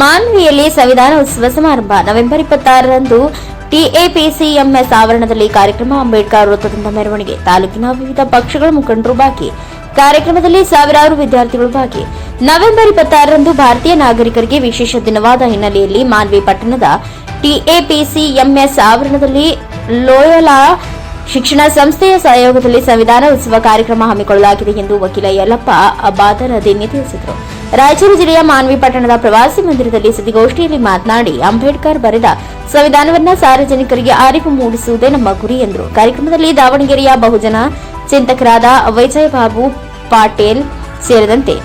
ಮಾನ್ವಿಯಲ್ಲಿ ಸಂವಿಧಾನ ಉತ್ಸವ ಸಮಾರಂಭ. ನವೆಂಬರ್ ಇಪ್ಪತ್ತಾರರಂದು ಟಿಎಪಿಸಿಎಂಎಸ್ ಆವರಣದಲ್ಲಿ ಕಾರ್ಯಕ್ರಮ ಅಂಬೇಡ್ಕರ್ ವೃತ್ತದಿಂದ ಮೆರವಣಿಗೆ. ತಾಲೂಕಿನ ವಿವಿಧ ಪಕ್ಷಗಳ ಮುಖಂಡರು ಬಾಕಿ. ಕಾರ್ಯಕ್ರಮದಲ್ಲಿ ಸಾವಿರಾರು ವಿದ್ಯಾರ್ಥಿಗಳು ಬಾಕಿ. ನವೆಂಬರ್ ಇಪ್ಪತ್ತಾರರಂದು ಭಾರತೀಯ ನಾಗರಿಕರಿಗೆ ವಿಶೇಷ ದಿನವಾದ ಹಿನ್ನೆಲೆಯಲ್ಲಿ ಮಾನ್ವಿ ಪಟ್ಟಣದ ಟಿಎಪಿಸಿಎಂಎಸ್ ಆವರಣದಲ್ಲಿ ಲೋಯಲಾ ಶಿಕ್ಷಣ ಸಂಸ್ಥೆಯ ಸಹಯೋಗದಲ್ಲಿ ಸಂವಿಧಾನ ಉತ್ಸವ ಕಾರ್ಯಕ್ರಮ ಹಮ್ಮಿಕೊಳ್ಳಲಾಗಿದೆ ಎಂದು ವಕೀಲ ಯಲ್ಲಪ್ಪ ಬಾದರದಿನ್ನಿ ತಿಳಿಸಿದರು. ರಾಯಚೂರು ಜಿಲ್ಲೆಯ ಮಾನ್ವಿ ಪಟ್ಟಣದ ಪ್ರವಾಸಿ ಮಂದಿರದಲ್ಲಿ ಸುದ್ದಿಗೋಷ್ಠಿಯಲ್ಲಿ ಮಾತನಾಡಿ, ಅಂಬೇಡ್ಕರ್ ಬರೆದ ಸಂವಿಧಾನವನ್ನ ಸಾರ್ವಜನಿಕರಿಗೆ ಅರಿವು ಮೂಡಿಸುವುದೇ ನಮ್ಮ ಗುರಿ ಎಂದರು. ಕಾರ್ಯಕ್ರಮದಲ್ಲಿ ದಾವಣಗೆರೆಯ ಬಹುಜನ ಚಿಂತಕರಾದ ವೈಜಯ್ ಬಾಬು ಪಾಟೇಲ್ ಸೇರಿದಂತೆ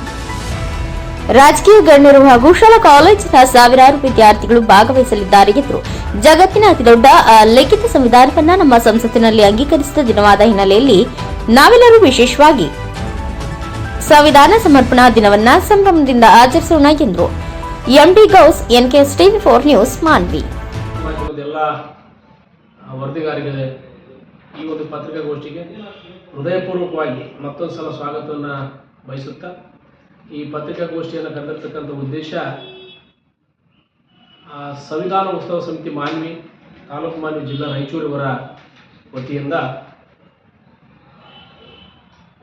ರಾಜಕೀಯ ಗಣ್ಯರು ಹಾಗೂ ಶಾಲಾ ಕಾಲೇಜಿನ ಸಾವಿರಾರು ವಿದ್ಯಾರ್ಥಿಗಳು ಭಾಗವಹಿಸಲಿದ್ದಾರೆ ಎಂದರು. ಜಗತ್ತಿನ ಅತಿದೊಡ್ಡ ಲಿಖಿತ ಸಂವಿಧಾನವನ್ನ ನಮ್ಮ ಸಂಸತ್ತಿನಲ್ಲಿ ಅಂಗೀಕರಿಸಿದ ದಿನವಾದ ಹಿನ್ನೆಲೆಯಲ್ಲಿ ನಾವೆಲ್ಲರೂ ವಿಶೇಷವಾಗಿ ಸಂವಿಧಾನ ಸಮರ್ಪಣಾ ದಿನವನ್ನ ಸಂಭ್ರಮದಿಂದ ಆಚರಿಸೋಣ ಎಂದರು MD Ghouse NKS TV four news, Manvi. ವರದಿಗಾರರಿಗೆ ಈ ಒಂದು ಪತ್ರಿಕಾಗೋಷ್ಠಿಗೆ ಹೃದಯಪೂರ್ವಕವಾಗಿ ಮತ್ತೊಂದು ಸಲ ಸ್ವಾಗತವನ್ನು ಬಯಸುತ್ತಾ ಈ ಪತ್ರಿಕಾಗೋಷ್ಠಿಯನ್ನು ಕರೆದಿರ್ತಕ್ಕಂಥ ಉದ್ದೇಶ ಸಂವಿಧಾನ ಉತ್ಸವ ಸಮಿತಿ ಮಾನ್ವಿ, ತಾಲೂಕು ಮಾನ್ವಿ ಜಿಲ್ಲಾ ರಾಯಚೂರಿವರ ವತಿಯಿಂದ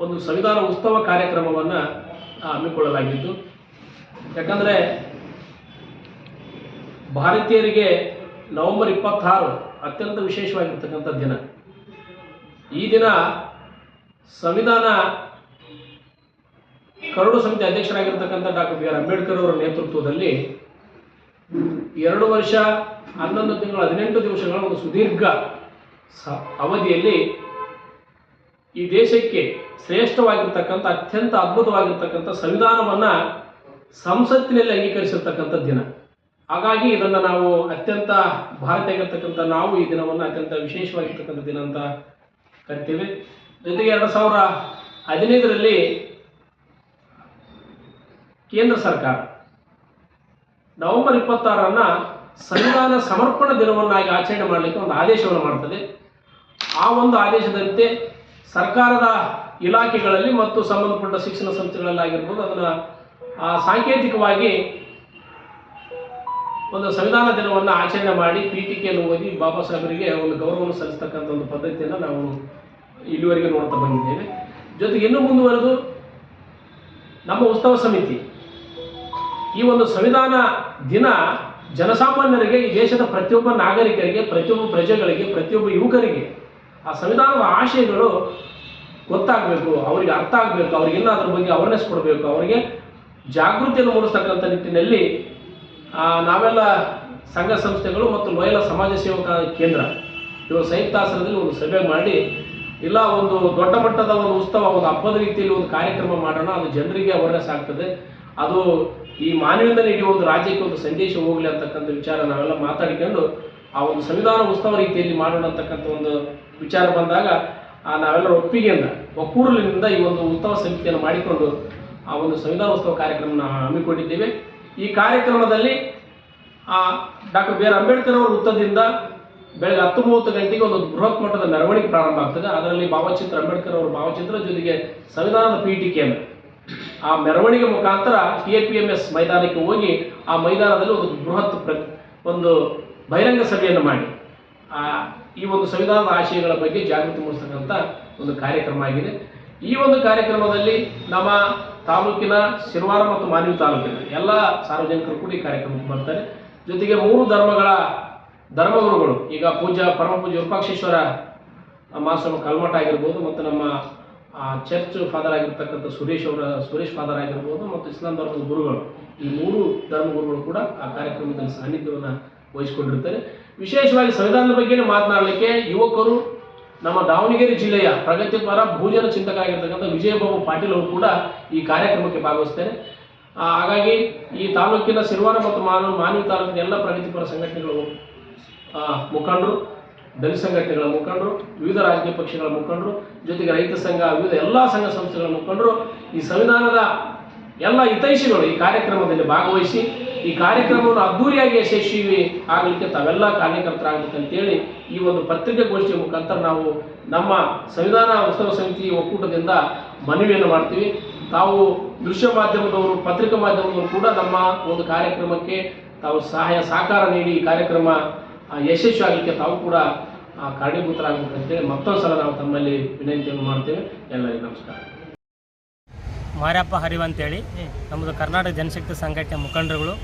ಒಂದು ಸಂವಿಧಾನ ಉತ್ಸವ ಕಾರ್ಯಕ್ರಮವನ್ನು ಹಮ್ಮಿಕೊಳ್ಳಲಾಗಿತ್ತು. ಯಾಕಂದರೆ ಭಾರತೀಯರಿಗೆ ನವೆಂಬರ್ ಇಪ್ಪತ್ತಾರು ಅತ್ಯಂತ ವಿಶೇಷವಾಗಿರ್ತಕ್ಕಂಥ ದಿನ. ಈ ದಿನ ಸಂವಿಧಾನ ಕರಡು ಸಮಿತಿ ಅಧ್ಯಕ್ಷರಾಗಿರ್ತಕ್ಕಂಥ ಡಾಕ್ಟರ್ ಬಿ ಆರ್ ಅಂಬೇಡ್ಕರ್ ಅವರ ನೇತೃತ್ವದಲ್ಲಿ ಎರಡು ವರ್ಷ ಹನ್ನೊಂದು ತಿಂಗಳು ಹದಿನೆಂಟು ದಿವಸಗಳ ಒಂದು ಸುದೀರ್ಘ ಅವಧಿಯಲ್ಲಿ ಈ ದೇಶಕ್ಕೆ ಶ್ರೇಷ್ಠವಾಗಿರ್ತಕ್ಕಂಥ, ಅತ್ಯಂತ ಅದ್ಭುತವಾಗಿರ್ತಕ್ಕಂಥ ಸಂವಿಧಾನವನ್ನು ಸಂಸತ್ತಿನಲ್ಲಿ ಅಂಗೀಕರಿಸಿರ್ತಕ್ಕಂಥ ದಿನ. ಹಾಗಾಗಿ ಇದನ್ನು ನಾವು ಅತ್ಯಂತ ಭಾರತೀಯವಾಗಿರ್ತಕ್ಕಂಥ ನಾವು ಈ ದಿನವನ್ನು ಅತ್ಯಂತ ವಿಶೇಷವಾಗಿರ್ತಕ್ಕಂಥ ದಿನ ಅಂತ ಕರಿತೇವೆ. ಜೊತೆಗೆ ಎರಡು ಸಾವಿರ ಹದಿನೈದರಲ್ಲಿ ಕೇಂದ್ರ ಸರ್ಕಾರ ನವೆಂಬರ್ ಇಪ್ಪತ್ತಾರನ್ನ ಸಂವಿಧಾನ ಸಮರ್ಪಣಾ ದಿನವನ್ನಾಗಿ ಆಚರಣೆ ಮಾಡಲಿಕ್ಕೆ ಒಂದು ಆದೇಶವನ್ನು ಮಾಡ್ತದೆ. ಆ ಒಂದು ಆದೇಶದಂತೆ ಸರ್ಕಾರದ ಇಲಾಖೆಗಳಲ್ಲಿ ಮತ್ತು ಸಂಬಂಧಪಟ್ಟ ಶಿಕ್ಷಣ ಸಂಸ್ಥೆಗಳಲ್ಲಾಗಿರ್ಬೋದು, ಅದನ್ನು ಸಾಂಕೇತಿಕವಾಗಿ ಒಂದು ಸಂವಿಧಾನ ದಿನವನ್ನು ಆಚರಣೆ ಮಾಡಿ ಪೀಠಿಕೆಯನ್ನು ಓದಿ ಬಾಬಾ ಸಾಹೇಬರಿಗೆ ಒಂದು ಗೌರವವನ್ನು ಸಲ್ಲಿಸ್ತಕ್ಕಂಥ ಒಂದು ಪದ್ಧತಿಯನ್ನು ನಾವು ಇಲ್ಲಿವರೆಗೆ ನೋಡ್ತಾ ಬಂದಿದ್ದೇವೆ. ಜೊತೆಗೆ ಇನ್ನೂ ಮುಂದುವರೆದು ನಮ್ಮ ಉತ್ಸವ ಸಮಿತಿ. ಈ ಒಂದು ಸಂವಿಧಾನ ದಿನ ಜನಸಾಮಾನ್ಯರಿಗೆ, ಈ ದೇಶದ ಪ್ರತಿಯೊಬ್ಬ ನಾಗರಿಕರಿಗೆ, ಪ್ರತಿಯೊಬ್ಬ ಪ್ರಜೆಗಳಿಗೆ, ಪ್ರತಿಯೊಬ್ಬ ಯುವಕರಿಗೆ ಆ ಸಂವಿಧಾನದ ಆಶಯಗಳು ಗೊತ್ತಾಗಬೇಕು, ಅವರಿಗೆ ಅರ್ಥ ಆಗಬೇಕು ಅವ್ರಿಗೆಲ್ಲ ಅದ್ರ ಬಗ್ಗೆ ಅವೇರ್ನೆಸ್ ಕೊಡಬೇಕು, ಅವರಿಗೆ ಜಾಗೃತಿಯನ್ನು ಮೂಡಿಸ್ತಕ್ಕಂಥ ನಿಟ್ಟಿನಲ್ಲಿ ನಾವೆಲ್ಲ ಸಂಘ ಸಂಸ್ಥೆಗಳು ಮತ್ತು ಲೋಯಲ ಸಮಾಜ ಸೇವಕ ಕೇಂದ್ರ ಇವರು ಸಂಯುಕ್ತಾಸನದಲ್ಲಿ ಒಂದು ಸಭೆ ಮಾಡಿ, ಇಲ್ಲ ಒಂದು ದೊಡ್ಡ ಮಟ್ಟದ ಒಂದು ಉತ್ಸವ, ಒಂದು ಹಬ್ಬದ ರೀತಿಯಲ್ಲಿ ಒಂದು ಕಾರ್ಯಕ್ರಮ ಮಾಡೋಣ, ಅದು ಜನರಿಗೆ ಅವೇರ್ನೆಸ್ ಆಗ್ತದೆ. ಅದು ಈ ಮಾನವಿಯಿಂದ ನೀಡಿ ಒಂದು ರಾಜ್ಯಕ್ಕೆ ಒಂದು ಸಂದೇಶ ಹೋಗಲಿ ಅಂತಕ್ಕಂಥ ವಿಚಾರ ನಾವೆಲ್ಲ ಮಾತಾಡಿಕೊಂಡು, ಆ ಒಂದು ಸಂವಿಧಾನ ಉತ್ಸವ ರೀತಿಯಲ್ಲಿ ಮಾಡೋಣ ಅಂತಕ್ಕಂಥ ಒಂದು ವಿಚಾರ ಬಂದಾಗ, ಆ ನಾವೆಲ್ಲರ ಒಪ್ಪಿಗೆಯಿಂದ, ಒಕ್ಕೂರಲಿನಿಂದ ಈ ಒಂದು ಉತ್ಸವ ಸಮಿತಿಯನ್ನು ಮಾಡಿಕೊಂಡು ಆ ಒಂದು ಸಂವಿಧಾನ ಉತ್ಸವ ಕಾರ್ಯಕ್ರಮ ಹಮ್ಮಿಕೊಂಡಿದ್ದೇವೆ. ಈ ಕಾರ್ಯಕ್ರಮದಲ್ಲಿ ಡಾಕ್ಟರ್ ಬಿ ಆರ್ ಅಂಬೇಡ್ಕರ್ ಅವರ ವೃತ್ತದಿಂದ ಬೆಳಗ್ಗೆ ಹತ್ತು ಮೂವತ್ತು ಗಂಟೆಗೆ ಒಂದು ಬೃಹತ್ ಮಟ್ಟದ ಮೆರವಣಿಗೆ ಪ್ರಾರಂಭ ಆಗ್ತದೆ. ಅದರಲ್ಲಿ ಭಾವಚಿತ್ರ, ಅಂಬೇಡ್ಕರ್ ಅವರ ಭಾವಚಿತ್ರ ಜೊತೆಗೆ ಸಂವಿಧಾನದ ಪೀಠಿಕೆಯನ್ನು. ಆ ಮೆರವಣಿಗೆ ಮುಖಾಂತರ T A P M S ಮೈದಾನಕ್ಕೆ ಹೋಗಿ ಆ ಮೈದಾನದಲ್ಲಿ ಒಂದು ಬೃಹತ್ ಪ್ರ, ಒಂದು ಬಹಿರಂಗ ಸಭೆಯನ್ನು ಮಾಡಿ. ಆ ಈ ಒಂದು ಸಂವಿಧಾನದ ಆಶಯಗಳ ಬಗ್ಗೆ ಜಾಗೃತಿ ಮೂಡಿಸ್ತಕ್ಕಂಥ ಒಂದು ಕಾರ್ಯಕ್ರಮ ಆಗಿದೆ. ಈ ಒಂದು ಕಾರ್ಯಕ್ರಮದಲ್ಲಿ ನಮ್ಮ ತಾಲೂಕಿನ ಶಿರ್ವಾರ ಮತ್ತು ಮಾನವಿ ತಾಲೂಕಿನ ಎಲ್ಲ ಸಾರ್ವಜನಿಕರು ಕೂಡ ಈ ಕಾರ್ಯಕ್ರಮಕ್ಕೆ ಬರ್ತಾರೆ. ಜೊತೆಗೆ ಮೂರು ಧರ್ಮಗಳ ಧರ್ಮಗುರುಗಳು, ಈಗ ಪೂಜಾ ಪರಮ ಪೂಜೆ ವಿರೂಪಾಕ್ಷೇಶ್ವರ ಮಾಸ್ಟರ್ ಕಲ್ಮಠ ಆಗಿರ್ಬೋದು ಮತ್ತು ನಮ್ಮ ಚರ್ಚ್ ಫಾದರ್ ಆಗಿರ್ತಕ್ಕಂಥ ಸುರೇಶ್ ಅವರ, ಸುರೇಶ್ ಫಾದರ್ ಆಗಿರ್ಬೋದು ಮತ್ತು ಇಸ್ಲಾಂ ಧರ್ಮದ ಗುರುಗಳು, ಈ ಮೂರು ಧರ್ಮಗುರುಗಳು ಕೂಡ ಆ ಕಾರ್ಯಕ್ರಮದಲ್ಲಿ ಸಾನ್ನಿಧ್ಯವನ್ನು ವಹಿಸಿಕೊಂಡಿರ್ತಾರೆ. ವಿಶೇಷವಾಗಿ ಸಂವಿಧಾನದ ಬಗ್ಗೆ ಮಾತನಾಡಲಿಕ್ಕೆ ಯುವಕರು ನಮ್ಮ ದಾವಣಗೆರೆ ಜಿಲ್ಲೆಯ ಪ್ರಗತಿಪರ ಭೂಜನ ಚಿಂತಕ ಆಗಿರ್ತಕ್ಕಂಥ ವಿಜಯಬಾಬು ಪಾಟೀಲ್ ಅವರು ಕೂಡ ಈ ಕಾರ್ಯಕ್ರಮಕ್ಕೆ ಭಾಗವಹಿಸ್ತಾರೆ. ಹಾಗಾಗಿ ಈ ತಾಲೂಕಿನ ಸಿರುವಾರ ಮತ್ತು ಮಾನವ ಮಾನವಿ ತಾಲೂಕಿನ ಎಲ್ಲ ಪ್ರಗತಿಪರ ಸಂಘಟನೆಗಳು ಮುಖಂಡರು, ದಲಿತ ಸಂಘಟನೆಗಳ ಮುಖಂಡರು, ವಿವಿಧ ರಾಜಕೀಯ ಪಕ್ಷಗಳ ಮುಖಂಡರು, ಜೊತೆಗೆ ರೈತ ಸಂಘ, ವಿವಿಧ ಎಲ್ಲ ಸಂಘ ಸಂಸ್ಥೆಗಳ ಮುಖಂಡರು ಈ ಸಂವಿಧಾನದ ಎಲ್ಲ ಹಿತೈಷಿಗಳು ಈ ಕಾರ್ಯಕ್ರಮದಲ್ಲಿ ಭಾಗವಹಿಸಿ ಈ ಕಾರ್ಯಕ್ರಮವನ್ನು ಅದ್ದೂರಿಯಾಗಿ ಯಶಸ್ವಿ ಆಗಲಿಕ್ಕೆ ತಾವೆಲ್ಲ ಕಾರ್ಯಕರ್ತರಾಗಬೇಕಂತೇಳಿ ಈ ಒಂದು ಪತ್ರಿಕಾಗೋಷ್ಠಿಯ ಮುಖಾಂತರ ನಾವು ನಮ್ಮ ಸಂವಿಧಾನ ಉತ್ಸವ ಸಮಿತಿ ಒಕ್ಕೂಟದಿಂದ ಮನವಿಯನ್ನು ಮಾಡ್ತೀವಿ. ತಾವು ದೃಶ್ಯ ಮಾಧ್ಯಮದವರು, ಪತ್ರಿಕಾ ಮಾಧ್ಯಮದವರು ಕೂಡ ನಮ್ಮ ಒಂದು ಕಾರ್ಯಕ್ರಮಕ್ಕೆ ತಾವು ಸಹಾಯ, ಸಹಕಾರ ನೀಡಿ ಈ ಕಾರ್ಯಕ್ರಮ ಯಶಸ್ವಿ ಆಗಲಿಕ್ಕೆ ತಾವು ಕೂಡ ಕಾರಣೀಭೂತರಾಗಬೇಕಂತೇಳಿ ಮತ್ತೊಂದು ಸಲ ನಾವು ತಮ್ಮಲ್ಲಿ ವಿನಂತಿಯನ್ನು ಮಾಡ್ತೇವೆ. ಎಲ್ಲರಿಗೂ ನಮಸ್ಕಾರ. ಮಾರ್ಯಪ್ಪ ಹರಿವ ಅಂತೇಳಿ ನಮ್ಮದು ಕರ್ನಾಟಕ ಜನಶಕ್ತಿ ಸಂಘಟನೆ ಮುಖಂಡರುಗಳು.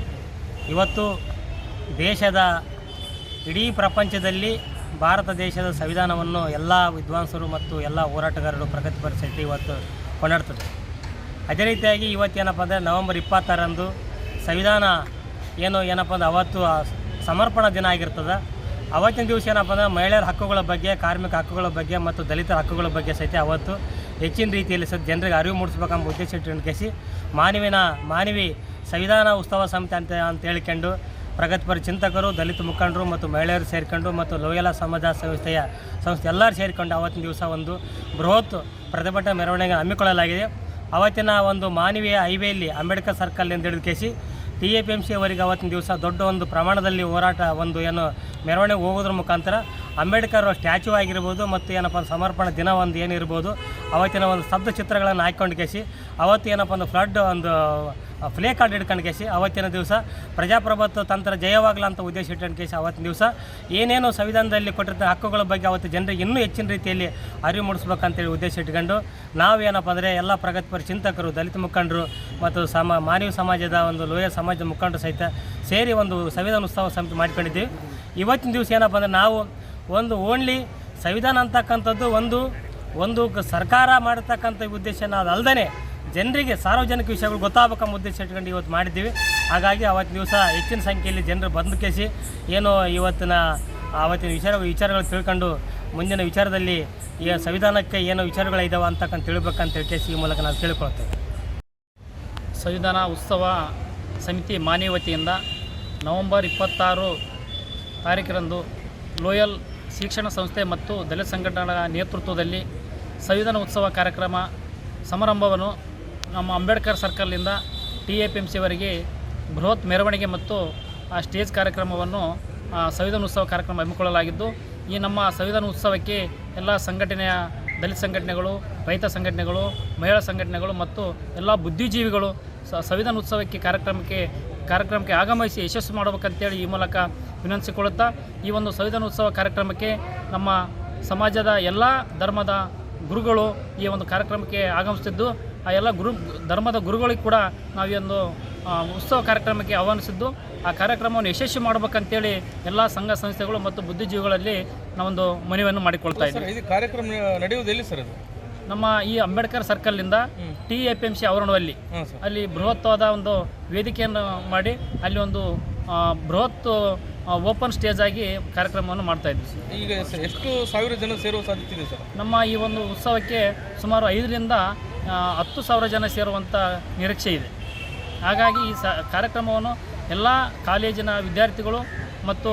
ಇವತ್ತು ದೇಶದ ಇಡೀ ಪ್ರಪಂಚದಲ್ಲಿ ಭಾರತ ದೇಶದ ಸಂವಿಧಾನವನ್ನು ಎಲ್ಲ ವಿದ್ವಾಂಸರು ಮತ್ತು ಎಲ್ಲ ಹೋರಾಟಗಾರರು ಪ್ರಗತಿಪಡಿಸೈತೆ ಇವತ್ತು ಕೊಂಡಾಡ್ತದೆ ಅದೇ ರೀತಿಯಾಗಿ ಇವತ್ತೇನಪ್ಪ ಅಂದರೆ ನವೆಂಬರ್ ಇಪ್ಪತ್ತಾರಂದು ಸಂವಿಧಾನ ಏನು ಏನಪ್ಪ ಅಂದರೆ ಅವತ್ತು ಸಮರ್ಪಣಾ ದಿನ ಆಗಿರ್ತದೆ. ಅವತ್ತಿನ ದಿವಸ ಏನಪ್ಪ ಅಂದರೆ ಮಹಿಳೆಯರ ಹಕ್ಕುಗಳ ಬಗ್ಗೆ, ಕಾರ್ಮಿಕ ಹಕ್ಕುಗಳ ಬಗ್ಗೆ ಮತ್ತು ದಲಿತರ ಹಕ್ಕುಗಳ ಬಗ್ಗೆ ಸಹಿತ ಅವತ್ತು ಹೆಚ್ಚಿನ ರೀತಿಯಲ್ಲಿ ಸದ್ ಜನರಿಗೆ ಅರಿವು ಮೂಡಿಸ್ಬೇಕೆಂಬ ಉದ್ದೇಶ ಇಟ್ಕೊಂಡಿಸಿ ಮಾನವಿನ, ಮಾನವಿ ಸಂವಿಧಾನ ಉತ್ಸವ ಸಮಿತಿ ಅಂತ ಅಂತ ಹೇಳ್ಕೊಂಡು ಪ್ರಗತಿಪರ ಚಿಂತಕರು, ದಲಿತ ಮುಖಂಡರು ಮತ್ತು ಮಹಿಳೆಯರು ಸೇರಿಕೊಂಡು ಮತ್ತು ಲೋಯಲ ಸಮಾಜ ಸಂಸ್ಥೆಯ, ಸಂಸ್ಥೆ ಎಲ್ಲರೂ ಸೇರಿಕೊಂಡು ಅವತ್ತಿನ ದಿವಸ ಒಂದು ಬೃಹತ್ ಪ್ರತಿಭಟನಾ ಮೆರವಣಿಗೆ ಹಮ್ಮಿಕೊಳ್ಳಲಾಗಿದೆ. ಅವತ್ತಿನ ಒಂದು ಮಾನವೀಯ ಹೈವೇಯಲ್ಲಿ ಅಂಬೇಡ್ಕರ್ ಸರ್ಕಲ್ ಎಂದು ಹಿಡಿದು ಕೇಸಿ T A P M C ಅವರಿಗೆ ಅವತ್ತಿನ ದಿವಸ ದೊಡ್ಡ ಒಂದು ಪ್ರಮಾಣದಲ್ಲಿ ಹೋರಾಟ ಒಂದು ಏನು ಮೆರವಣಿಗೆ ಹೋಗೋದ್ರ ಮುಖಾಂತರ ಅಂಬೇಡ್ಕರ್ ಸ್ಟ್ಯಾಚ್ಯೂ ಆಗಿರ್ಬೋದು ಮತ್ತು ಏನಪ್ಪ ಅಂದ್ರೆ ಸಮರ್ಪಣಾ ದಿನ ಒಂದು ಏನಿರ್ಬೋದು ಅವತ್ತಿನ ಒಂದು ಸ್ತಬ್ಧ ಚಿತ್ರಗಳನ್ನು ಹಾಕ್ಕೊಂಡು ಕೇಸಿ, ಅವತ್ತು ಏನಪ್ಪ ಅಂದ್ರೆ ಫ್ಲಡ್ ಒಂದು ಫ್ಲೇ ಕಾರ್ಡ್ ಹಿಡ್ಕೊಂಡು ಕೇಸಿ, ಅವತ್ತಿನ ದಿವಸ ಪ್ರಜಾಪ್ರಭುತ್ವ ತಂತ್ರ ಜಯವಾಗಲ ಅಂತ ಉದ್ದೇಶ ಇಟ್ಕೊಂಡು ಕೇಸಿ ಅವತ್ತಿನ ದಿವಸ. ಏನೇನು ಸಂವಿಧಾನದಲ್ಲಿ ಕೊಟ್ಟಿರ್ತ ಹಕ್ಕುಗಳ ಬಗ್ಗೆ ಅವತ್ತು ಜನರಿಗೆ ಇನ್ನೂ ಹೆಚ್ಚಿನ ರೀತಿಯಲ್ಲಿ ಅರಿವು ಮೂಡಿಸ್ಬೇಕಂತೇಳಿ ಉದ್ದೇಶ ಇಟ್ಕೊಂಡು, ನಾವೇನಪ್ಪ ಅಂದರೆ ಎಲ್ಲ ಪ್ರಗತಿಪರ ಚಿಂತಕರು, ದಲಿತ ಮುಖಂಡರು ಮತ್ತು ಸಮ, ಮಾನವ ಸಮಾಜದ ಒಂದು ಲೋಯ ಸಮಾಜದ ಮುಖಂಡರು ಸಹಿತ ಸೇರಿ ಒಂದು ಸಂವಿಧಾನ ಉತ್ಸವ ಸಮಿತಿ ಮಾಡ್ಕೊಂಡಿದ್ದೀವಿ. ಇವತ್ತಿನ ದಿವಸ ಏನಪ್ಪ ಅಂದರೆ ನಾವು ಒಂದು ಓನ್ಲಿ ಸಂವಿಧಾನ ಅಂತಕ್ಕಂಥದ್ದು ಒಂದು ಒಂದು ಸರ್ಕಾರ ಮಾಡತಕ್ಕಂಥ ಉದ್ದೇಶ ನಾವು ಜನರಿಗೆ ಸಾರ್ವಜನಿಕ ವಿಷಯಗಳು ಗೊತ್ತಾಗಬೇಕೆಂಬ ಉದ್ದೇಶ ಇಟ್ಕೊಂಡು ಇವತ್ತು ಮಾಡಿದ್ದೀವಿ. ಹಾಗಾಗಿ ಅವತ್ತು ದಿವಸ ಹೆಚ್ಚಿನ ಸಂಖ್ಯೆಯಲ್ಲಿ ಜನರು ಬಂದು ಕೇಸಿ ಏನು ಇವತ್ತಿನ, ಅವತ್ತಿನ ವಿಚಾರ, ವಿಚಾರಗಳು ತಿಳ್ಕೊಂಡು ಮುಂದಿನ ವಿಚಾರದಲ್ಲಿ ಈ ಸಂವಿಧಾನಕ್ಕೆ ಏನೋ ವಿಚಾರಗಳಿದ್ದಾವೆ ಅಂತಕ್ಕಂಥ ತಿಳ್ಬೇಕಂತ ಕೇಸಿ ಈ ಮೂಲಕ ನಾವು ತಿಳ್ಕೊಳ್ತೇವೆ ಸಂವಿಧಾನ ಉತ್ಸವ ಸಮಿತಿ ಮಾನ್ಯ ವತಿಯಿಂದ ನವಂಬರ್ ಇಪ್ಪತ್ತಾರು ತಾರೀಕರಂದು ಲೋಯಲ್ ಶಿಕ್ಷಣ ಸಂಸ್ಥೆ ಮತ್ತು ದಲಿತ ಸಂಘಟನೆಗಳ ನೇತೃತ್ವದಲ್ಲಿ ಸಂವಿಧಾನ ಉತ್ಸವ ಕಾರ್ಯಕ್ರಮ ಸಮಾರಂಭವನ್ನು ನಮ್ಮ ಅಂಬೇಡ್ಕರ್ ಸರ್ಕಲ್ನಿಂದ ಟಿ ಎ ಪಿ ಎಂ ಸಿವರೆಗೆ ಬೃಹತ್ ಮೆರವಣಿಗೆ ಮತ್ತು ಆ ಸ್ಟೇಜ್ ಕಾರ್ಯಕ್ರಮವನ್ನು ಸಂವಿಧಾನ ಉತ್ಸವ ಕಾರ್ಯಕ್ರಮ ಹಮ್ಮಿಕೊಳ್ಳಲಾಗಿದ್ದು, ಈ ನಮ್ಮ ಸಂವಿಧಾನ ಉತ್ಸವಕ್ಕೆ ಎಲ್ಲ ಸಂಘಟನೆಯ, ದಲಿತ ಸಂಘಟನೆಗಳು, ರೈತ ಸಂಘಟನೆಗಳು, ಮಹಿಳಾ ಸಂಘಟನೆಗಳು ಮತ್ತು ಎಲ್ಲ ಬುದ್ಧಿಜೀವಿಗಳು ಸಂವಿಧಾನ ಉತ್ಸವಕ್ಕೆ ಕಾರ್ಯಕ್ರಮಕ್ಕೆ ಕಾರ್ಯಕ್ರಮಕ್ಕೆ ಆಗಮಿಸಿ ಯಶಸ್ಸು ಮಾಡಬೇಕಂತೇಳಿ ಈ ಮೂಲಕ ವಿನಂತಿಸಿಕೊಳ್ಳುತ್ತಾ ಈ ಒಂದು ಸಂವಿಧಾನ ಉತ್ಸವ ಕಾರ್ಯಕ್ರಮಕ್ಕೆ ನಮ್ಮ ಸಮಾಜದ ಎಲ್ಲ ಧರ್ಮದ ಗುರುಗಳು ಈ ಒಂದು ಕಾರ್ಯಕ್ರಮಕ್ಕೆ ಆಗಮಿಸುತ್ತಿದ್ದು ಆ ಎಲ್ಲ ಗುರು ಧರ್ಮದ ಗುರುಗಳಿಗೆ ಕೂಡ ನಾವು ಈ ಒಂದು ಉತ್ಸವ ಕಾರ್ಯಕ್ರಮಕ್ಕೆ ಆಹ್ವಾನಿಸಿದ್ದು. ಆ ಕಾರ್ಯಕ್ರಮವನ್ನು ಯಶಸ್ವಿ ಮಾಡಬೇಕಂತೇಳಿ ಎಲ್ಲ ಸಂಘ ಸಂಸ್ಥೆಗಳು ಮತ್ತು ಬುದ್ಧಿಜೀವಿಗಳಲ್ಲಿ ನಾವೊಂದು ಮನವಿಯನ್ನು ಮಾಡಿಕೊಳ್ತಾ ಇದ್ದೀವಿ. ಇದು ಕಾರ್ಯಕ್ರಮ ನಡೆಯುವುದು ಎಲ್ಲಿ ಸರ್ ಅದು? ನಮ್ಮ ಈ Ambedkar ಸರ್ಕಲ್ನಿಂದ T A P M C ಆವರಣದಲ್ಲಿ. ಅಲ್ಲಿ ಬೃಹತ್ವಾದ ಒಂದು ವೇದಿಕೆಯನ್ನು ಮಾಡಿ ಅಲ್ಲಿ ಒಂದು ಬೃಹತ್ ಓಪನ್ ಸ್ಟೇಜ್ ಆಗಿ ಕಾರ್ಯಕ್ರಮವನ್ನು ಮಾಡ್ತಾ ಇದ್ವಿ. ಈಗ ಎಷ್ಟು ಸಾವಿರ ಜನ ಸೇರುವ ಸಾಧ್ಯತೆ ಇದೆ ಸರ್? ನಮ್ಮ ಈ ಒಂದು ಉತ್ಸವಕ್ಕೆ ಸುಮಾರು ಐದರಿಂದ ಹತ್ತು ಸಾವಿರ ಜನ ಸೇರುವಂಥ ನಿರೀಕ್ಷೆ ಇದೆ. ಹಾಗಾಗಿ ಈ ಸ ಕಾರ್ಯಕ್ರಮವನ್ನು ಎಲ್ಲ ಕಾಲೇಜಿನ ವಿದ್ಯಾರ್ಥಿಗಳು ಮತ್ತು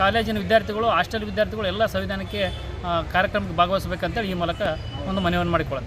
ಕಾಲೇಜಿನ ವಿದ್ಯಾರ್ಥಿಗಳು ಹಾಸ್ಟೆಲ್ ವಿದ್ಯಾರ್ಥಿಗಳು ಎಲ್ಲ ಸಂವಿಧಾನಕ್ಕೆ ಕಾರ್ಯಕ್ರಮಕ್ಕೆ ಭಾಗವಹಿಸಬೇಕಂತೇಳಿ ಈ ಮೂಲಕ ಒಂದು ಮನವಿಯನ್ನು ಮಾಡಿಕೊಳ್ಳುತ್ತೆ